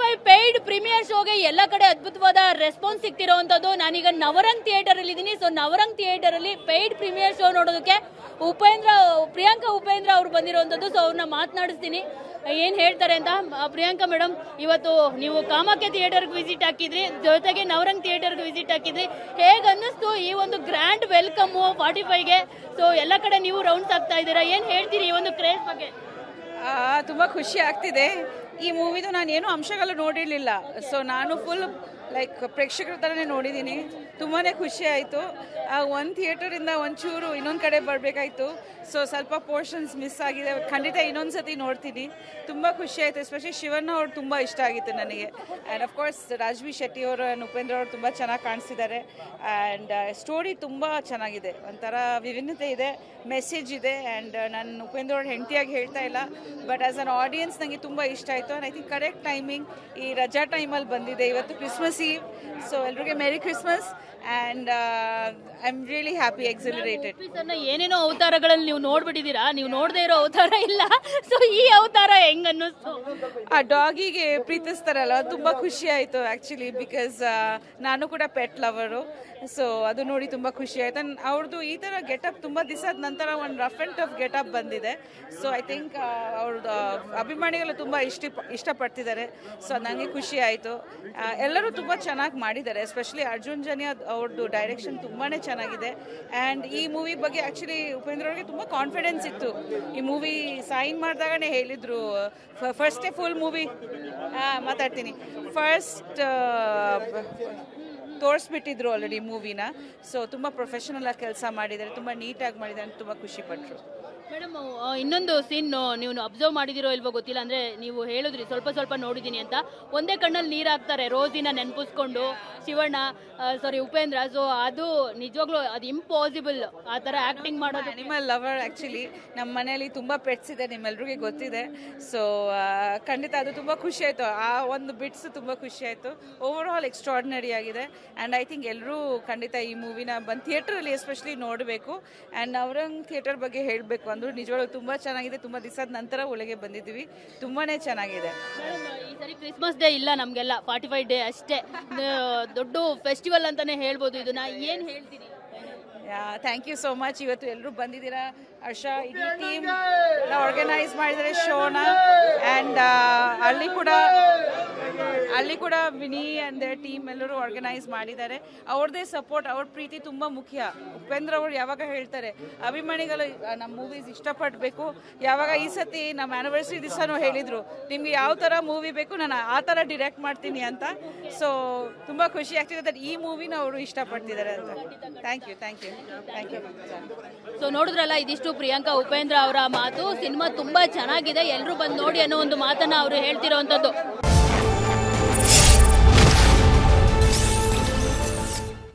Five paid premiere ಶೋಗೆ ಎಲ್ಲ ಕಡೆ ಅದ್ಭುತವಾದ ರೆಸ್ಪಾನ್ಸ್ ಸಿಗ್ತಿರೋವಂಥದ್ದು ನಾನೀಗ ನವರಂಗ್ ಥಿಯೇಟರ್ ಅಲ್ಲಿ ಇದ್ದೀನಿ. ಸೊ ನವರಂಗ್ ಥಿಯೇಟರ್ ಅಲ್ಲಿ ಪೇಯ್ಡ್ ಪ್ರೀಮಿಯರ್ ಶೋ ನೋಡೋದಕ್ಕೆ ಉಪೇಂದ್ರ, ಪ್ರಿಯಾಂಕಾ ಉಪೇಂದ್ರ ಅವರು ಬಂದಿರುವಂಥದ್ದು ಸೊ ಅವ್ರನ್ನ ಮಾತನಾಡಿಸ್ತೀನಿ. ಏನು ಹೇಳ್ತಾರೆ ಅಂತ ಪ್ರಿಯಾಂಕಾ ಮೇಡಮ್, ಇವತ್ತು ನೀವು ಕಾಮಾಖ್ಯ ಥಿಯೇಟರ್ಗೆ ವಿಸಿಟ್ ಹಾಕಿದ್ರಿ. ಜೊತೆಗೆ ನವರಂಗ್ ಥಿಯೇಟರ್ಗೆ ವಿಸಿಟ್ ಹಾಕಿದ್ರಿ. ಹೇಗೆ ಅನ್ನಿಸ್ತು ಈ ಒಂದು ಗ್ರ್ಯಾಂಡ್ ವೆಲ್ಕಮ್ಮು ಫಾರ್ಟಿ ಫೈವ್ಗೆ ಸೊ ಎಲ್ಲ ಕಡೆ ನೀವು ರೌಂಡ್ಸ್ ಆಗ್ತಾ ಇದ್ದೀರಾ. ಏನು ಹೇಳ್ತೀರಿ ಈ ಒಂದು ಕ್ರೇಜ್ ಬಗ್ಗೆ? ತುಂಬ ಖುಷಿ ಆಗ್ತಿದೆ. ಈ ಮೂವಿದು ನಾನು ಏನೂ ಅಂಶಗಳು ನೋಡಿರಲಿಲ್ಲ. ಸೊ ನಾನು ಫುಲ್ ಲೈಕ್ ಪ್ರೇಕ್ಷಕರ ಥರನೇ ನೋಡಿದ್ದೀನಿ ತುಂಬಾ ಖುಷಿ ಆಯಿತು. ಒಂದು ಥಿಯೇಟರಿಂದ ಒಂಚೂರು ಇನ್ನೊಂದು ಕಡೆ ಬರಬೇಕಾಯ್ತು. ಸೊ ಸ್ವಲ್ಪ ಪೋರ್ಷನ್ಸ್ ಮಿಸ್ ಆಗಿದೆ. ಖಂಡಿತ ಇನ್ನೊಂದು ಸತಿ ನೋಡ್ತೀನಿ. ತುಂಬ ಖುಷಿ ಆಯಿತು. ಎಸ್ಪೆಷಲಿ ಶಿವಣ್ಣ ಅವ್ರು ತುಂಬ ಇಷ್ಟ ಆಗಿತ್ತು ನನಗೆ. ಆ್ಯಂಡ್ ಅಫ್ಕೋರ್ಸ್ ರಾಜ್ವಿ ಶೆಟ್ಟಿ ಅವರು ಆ್ಯಂಡ್ ಉಪೇಂದ್ರ ಅವರು ತುಂಬ ಚೆನ್ನಾಗಿ ಕಾಣಿಸ್ತಿದ್ದಾರೆ ಆ್ಯಂಡ್ ಸ್ಟೋರಿ ತುಂಬ ಚೆನ್ನಾಗಿದೆ. ಒಂಥರ ವಿಭಿನ್ನತೆ ಇದೆ. ಮೆಸೇಜ್ ಇದೆ. ಆ್ಯಂಡ್ ನಾನು ಉಪೇಂದ್ರ ಅವ್ರ ಹೆಂಡತಿಯಾಗಿ ಹೇಳ್ತಾ ಇಲ್ಲ. ಬಟ್ ಆ್ಯಸ್ ಅನ್ ಆಡಿಯನ್ಸ್ ನನಗೆ ತುಂಬ ಇಷ್ಟ ಆಯಿತು. And I think correct timing ಈ ರಜಾ ಟೈಮಲ್ಲಿ ಬಂದಿದೆ ಇವತ್ತು Christmas eve so ಎಲ್ರಿಗೆ merry Christmas and I am really happy exhilarated ಏನೇನೋ ಅವತಾರಗಳಲ್ಲಿ ನೀವು ನೋಡ್ಬಿಟ್ಟಿದ್ದೀರಾ? ನೀವು ನೋಡದೇ ಇರೋ ಅವತಾರ ಇಲ್ಲ. ಸೊ ಈ ಅವತಾರ ಹೆಂಗ್ ಅನ್ನಿಸ್ತು ಆ ಡಾಗಿಗೆ ಪ್ರೀತಿಸ್ತಾರಲ್ಲ ತುಂಬ ಖುಷಿ ಆಯಿತು ಆ್ಯಕ್ಚುಲಿ ಬಿಕಾಸ್ ನಾನು ಕೂಡ ಪೆಟ್ ಲವರು ಸೊ ಅದು ನೋಡಿ ತುಂಬ ಖುಷಿ ಆಯ್ತು. ಅವ್ರದ್ದು ಈ ಥರ ಗೆಟಪ್ ತುಂಬ ದಿವಸದ ನಂತರ ಒಂದು ರಫ್ ಆ್ಯಂಡ್ ಟಫ್ ಗೆಟಪ್ ಬಂದಿದೆ. ಸೊ ಐ ಥಿಂಕ್ ಅವ್ರದ್ದು ಅಭಿಮಾನಿಗಳು ತುಂಬ ಇಷ್ಟ ಇಷ್ಟಪಡ್ತಿದ್ದಾರೆ. ಸೊ ನನಗೆ ಖುಷಿ ಆಯಿತು. ಎಲ್ಲರೂ ತುಂಬ ಚೆನ್ನಾಗಿ ಮಾಡಿದ್ದಾರೆ. ಎಸ್ಪೆಷಲಿ ಅರ್ಜುನ್ ಜನಿಯಾ ಅವ್ರದ್ದು ಡೈರೆಕ್ಷನ್ ತುಂಬಾ ಚೆನ್ನಾಗಿದೆ. ಆ್ಯಂಡ್ ಈ ಮೂವಿ ಬಗ್ಗೆ ಆ್ಯಕ್ಚುಲಿ ಉಪೇಂದ್ರ ಅವ್ರಿಗೆ ತುಂಬ ಕಾನ್ಫಿಡೆನ್ಸ್ ಇತ್ತು. ಈ ಮೂವಿ ಸೈನ್ ಮಾಡಿದಾಗನೇ ಹೇಳಿದರು. ಫಸ್ಟೇ ಫುಲ್ ಮೂವಿ ಮಾತಾಡ್ತೀನಿ. ಫಸ್ಟ್ ತೋರಿಸ್ಬಿಟ್ಟಿದ್ರು ಆಲ್ರೆಡಿ ಮೂವಿನ ಸೊ ತುಂಬ ಪ್ರೊಫೆಷನಲ್ ಆಗಿ ಕೆಲಸ ಮಾಡಿದ್ದಾರೆ ತುಂಬ ನೀಟಾಗಿ ಮಾಡಿದ್ದಾರೆ ಅಂತ ತುಂಬ ಖುಷಿ ಪಟ್ಟರು ಮೇಡಮ್ ಇನ್ನೊಂದು ಸೀನ್ ನೀವು ಅಬ್ಸರ್ವ್ ಮಾಡಿದಿರೋ ಇಲ್ವೋ ಗೊತ್ತಿಲ್ಲ ಅಂದ್ರೆ ನೀವು ಹೇಳಿದ್ರಿ ಸ್ವಲ್ಪ ಸ್ವಲ್ಪ ನೋಡಿದ್ದೀನಿ ಅಂತ. ಒಂದೇ ಕಣ್ಣಲ್ಲಿ ನೀರು ಹಾಕ್ತಾರೆ ರೋಸಿನ ನೆನಪಿಸ್ಕೊಂಡು ಶಿವಣ್ಣ ಸಾರಿ ಉಪೇಂದ್ರ. ಸೊ ಅದು ನಿಜವಾಗ್ಲೂ ಅದು ಇಂಪಾಸಿಬಲ್ ಆ ಥರ ಆಕ್ಟಿಂಗ್ ಮಾಡೋದು. ನಿಮ್ಮ ಲವರ್ ಆ್ಯಕ್ಚುಲಿ ನಮ್ಮ ಮನೆಯಲ್ಲಿ ತುಂಬ ಪೆಟ್ಸ್ ಇದೆ ನಿಮ್ಮೆಲ್ರಿಗೂ ಗೊತ್ತಿದೆ. ಸೊ ಖಂಡಿತ ಅದು ತುಂಬ ಖುಷಿ ಆಯಿತು. ಆ ಒಂದು ಬಿಟ್ಸ್ ತುಂಬ ಖುಷಿ ಆಯ್ತು. ಓವರ್ ಆಲ್ ಎಕ್ಸ್ಟ್ರಾರ್ಡಿನರಿ ಆಗಿದೆ. ಆ್ಯಂಡ್ ಐ ಥಿಂಕ್ ಎಲ್ಲರೂ ಖಂಡಿತ ಈ ಮೂವಿನ ಬಂದು ಥಿಯೇಟ್ರಲ್ಲಿ ಎಸ್ಪೆಷಲಿ ನೋಡಬೇಕು. ಆ್ಯಂಡ್ ನವರಂಗ್ ಥಿಯೇಟರ್ ಬಗ್ಗೆ ಹೇಳಬೇಕು ಅಂದರು ನಿಜವಾಗ್ಲೂ ತುಂಬ ಚೆನ್ನಾಗಿದೆ. ತುಂಬ ದಿವಸದ ನಂತರ ಒಳಗೆ ಬಂದಿದ್ದೀವಿ. ತುಂಬಾ ಚೆನ್ನಾಗಿದೆ. ಈ ಸರಿ ಕ್ರಿಸ್ಮಸ್ ಡೇ ಇಲ್ಲ ನಮಗೆಲ್ಲ. ಫಾರ್ಟಿ ಫೈವ್ ಡೇ ಅಷ್ಟೇ ದೊಡ್ಡ ಫೆಸ್ಟಿವಲ್ ಅಂತಲೇ ಹೇಳ್ಬೋದು ಇದನ್ನ. ಏನು ಹೇಳ್ತೀನಿ ಥ್ಯಾಂಕ್ ಯು ಸೋ ಮಚ್ ಇವತ್ತು ಎಲ್ಲರೂ ಬಂದಿದ್ದೀರಾ. ಹರ್ಷ ಇಡೀ ಟೀಮ್ ಆರ್ಗನೈಸ್ ಮಾಡಿದರೆ ಶೋನ. ಆ್ಯಂಡ್ ಅಲ್ಲಿ ಕೂಡ ಅಲ್ಲಿ ಕೂಡ ವಿನಿ ಅಂದ್ರೆ ಟೀಮ್ ಎಲ್ಲರೂ ಆರ್ಗನೈಸ್ ಮಾಡಿದ್ದಾರೆ. ಅವ್ರದೇ ಸಪೋರ್ಟ್ ಅವ್ರ ಪ್ರೀತಿ ತುಂಬ ಮುಖ್ಯ. ಉಪೇಂದ್ರ ಅವರು ಯಾವಾಗ ಹೇಳ್ತಾರೆ, ಅಭಿಮಾನಿಗಳು ನಮ್ಮ ಮೂವೀಸ್ ಇಷ್ಟಪಡಬೇಕು. ಯಾವಾಗ ಈ ಸತಿ ನಮ್ಮ ಆ್ಯನಿವರ್ಸರಿ ದಿವಸನೂ ಹೇಳಿದರು, ನಿಮ್ಗೆ ಯಾವ ಥರ ಮೂವಿ ಬೇಕು, ನಾನು ಆ ಥರ ಡಿರೆಕ್ಟ್ ಮಾಡ್ತೀನಿ ಅಂತ. ಸೊ ತುಂಬ ಖುಷಿ ಆಗ್ತಿದೆ ದಟ್ ಈ ಮೂವಿನ ಅವರು ಇಷ್ಟಪಡ್ತಿದ್ದಾರೆ ಅಂತ. Thank you thank you thank you so ನೋಡಿದ್ರಲ್ಲ, ಇದಿಷ್ಟು ಪ್ರಿಯಾಂಕಾ, ಉಪೇಂದ್ರ ಅವರ ಮಾತು, ಸಿನಿಮಾ ತುಂಬಾ ಚೆನ್ನಾಗಿದೆ ಎಲ್ಲರೂ ಬಂದು ನೋಡಿ ಅನ್ನೋ ಒಂದು ಮಾತನ್ನ ಅವರು ಹೇಳ್ತಿರೋವಂಥದ್ದು